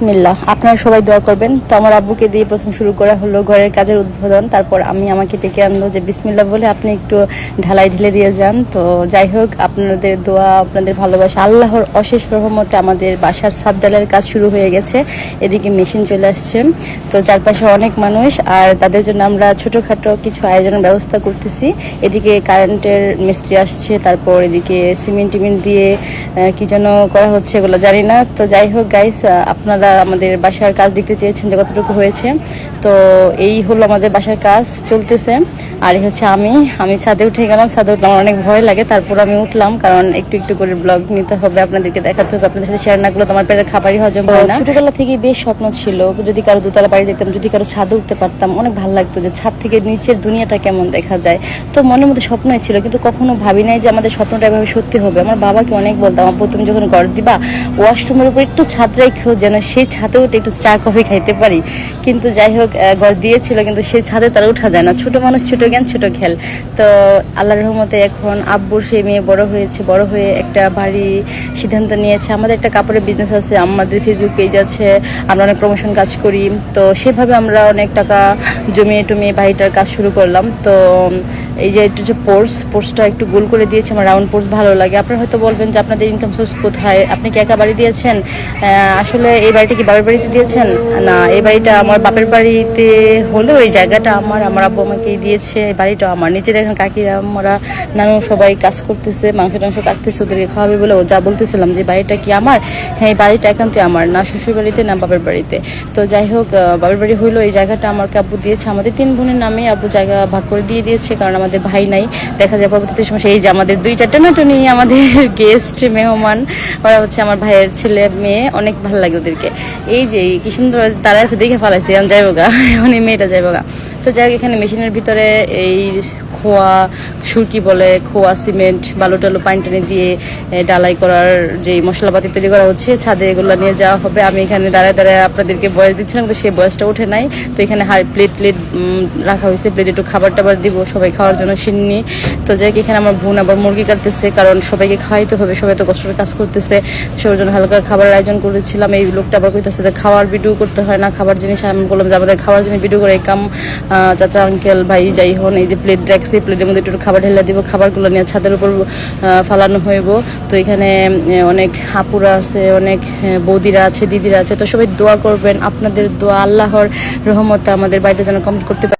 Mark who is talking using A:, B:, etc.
A: বিসমিল্লাহ। আপনারা সবাই দোয়া করবেন। তো আমার আব্বুকে দিয়ে প্রথম শুরু করা হলো ঘরের কাজের উদ্বোধন। তারপর আমি আমাকে ডেকে আনলো যে বিসমিল্লা বলে আপনি একটু ঢালাই ঢেলে দিয়ে যান। তো যাই হোক, আপনাদের দোয়া, আপনাদের ভালোবাসা, আল্লাহর অশেষ রহমতে আমাদের বাসার সাত ডালের কাজ শুরু হয়ে গেছে। এদিকে মেশিন চলে আসছে। তো চারপাশে অনেক মানুষ আর তাদের জন্য আমরা ছোটোখাটো কিছু আয়োজনের ব্যবস্থা করতেছি। এদিকে কারেন্টের মিস্ত্রি আসছে, তারপর এদিকে সিমেন্ট টিমেন্ট দিয়ে কি যেন করা হচ্ছে এগুলো জানি না। তো যাই হোক গাইস আপনারা আমাদের বাসার কাজ দেখতে চেয়েছেন যে কতটুকু হয়েছে। তো এই হলো আমাদের বাসার কাজ চলতেছে। আর হচ্ছে আমি আমি ছাদে উঠে গেলাম। ছাদে উঠলাম আমার অনেক ভয় লাগে। তারপর আমি উঠলাম, কারণ একটু একটু করে ব্লগ নিতে হবে, আপনাদেরকে দেখাতে হবে। আপনাদের সাথে শেয়ার না করলে তোমার পেটের খাবারই হজম হয় না। ছোটবেলা থেকেই বেশ স্বপ্ন ছিল, যদি কারও দোতলা বাড়ি দেখতাম যদি কারও ছাদে উঠতে পারতাম, অনেক ভালো লাগতো যে ছাদ থেকে নিচের দুনিয়াটা কেমন দেখা যায়। তো মনের মধ্যে স্বপ্নই ছিল, কিন্তু কখনো ভাবি নাই যে আমাদের স্বপ্নটা এভাবে সত্যি হবে। আমার বাবাকে অনেক বলতাম আপু তুমি যখন ঘর দিবা ওয়াশরুমের উপর একটু ছাদ রেখেও যেন সেই ছাদে উঠে একটু চা, কফি খাইতে পারি। কিন্তু যাই হোক ঘর দিয়েছিল, কিন্তু সেই ছাদে তারা উঠা যায় না। ছোট মানুষ, ছোট জ্ঞান, ছোট খেল। তো আল্লাহর রহমতে এখন আব্বুর সেই মেয়ে বড় হয়েছে, বড় হয়ে একটা বাড়ি সিদ্ধান্ত নিয়েছে। আমাদের একটা কাপড়ের বিজনেস আছে, আমাদের ফেসবুক পেজ আছে, আমরা অনেক প্রমোশন কাজ করি। তো সেভাবে আমরা অনেক টাকা জমিয়ে টমিয়ে বাড়িটার কাজ শুরু করলাম। তো এই যে এটা যে পোর্স পোর্সটা একটু গোল করে দিয়েছে, আমার রাউন্ড পোর্স ভালো লাগে। আপনারা হয়তো বলবেন যে আপনাদের ইনকাম সোর্স কোথায়? আপনি কি একা বাড়ি দিয়েছেন? আসলে এই বাড়িটা কি বাপের বাড়িতে দিয়েছেন? না এই বাড়িটা আমার বাপের বাড়িতে হলেও এই জায়গাটা আমার আমার আব্বু আমাকে দিয়েছে, এই বাড়িটা আমার। নিচে দেখেন কাকিরা আমরা নানু সবাই কাজ করতেছে মাংস টাংস কাটতেছে, ওদেরকে খাওয়াবে বলে ও যা বলতেছিলাম যে বাড়িটা কি আমার? হ্যাঁ এই বাড়িটা একান্তে আমার, না শ্বশুর বাড়িতে, না বাপের বাড়িতে। তো যাই হোক বাপের বাড়ি হইল, এই জায়গাটা আমার আব্বু দিয়েছে। আমাদের তিন বোনের নামে আব্বু জায়গা ভাগ করে দিয়ে দিয়েছে, কারণ আমাদের ভাই নাই। দেখা যায় পরবর্তী সময় এই যে আমাদের দুই চারটে নাটনি আমাদের গেস্ট মেহমান, ওরা হচ্ছে আমার ভাইয়ের ছেলে, মেয়ে, অনেক ভালো লাগে ওদেরকে। এই যে, কি সুন্দর তারা আছে, দেখে ফেলাইছে আমি যাইবো গা, এখন এই মেয়েটা যাইবো গা। তো যাই হোক, এখানে মেশিনের ভিতরে এই খোয়া, সুরকি বলে খোয়া সিমেন্ট, বালু টালু, পানি টানি দিয়ে ডালাই করার যে মশলাপাতি তৈরি করা হচ্ছে, ছাদে এগুলো নিয়ে যাওয়া হবে। আমি এখানে দাঁড়ায় দাঁড়ায় আপনাদেরকে বয়স দিচ্ছিলাম কিন্তু সেই বয়সটা ওঠে নাই। তো এখানে হাই প্লেট প্লেট রাখা হয়েছে। প্লেট একটু খাবার টাবার দিব, সবাই খাওয়ার জন্য সিন্নি। তো যাই এখানে আমার বোন আবার মুরগি কাটতেছে, কারণ সবাইকে খাওয়াইতে হবে, সবাই তো কষ্ট করে কাজ করতেছে। সবার জন্য হালকা খাবারের আয়োজন করেছিলাম। এই লোকটা আবার কইতেছে যে খাওয়ার ভিডিও করতে হয় না, খাবার জিনিস আমি বললাম যে আমাদের খাবার জিনিস ভিডিও করে কাম চাচা আঙ্কেল ভাই, যাই হন, এই যে প্লেট রাখছি প্লেটের মধ্যে একটু খাবার ঢেলে দিব, খাবারগুলো নিয়ে ছাদের উপর ফালানো হইব। তো এখানে অনেক হাপুরা আছে, অনেক বৌদিরা আছে, দিদিরা আছে। তো সবাই দোয়া করবেন, আপনাদের দোয়া, আল্লাহর রহমতে আমাদের বাড়িটা যেন কমপ্লিট করতে পারি।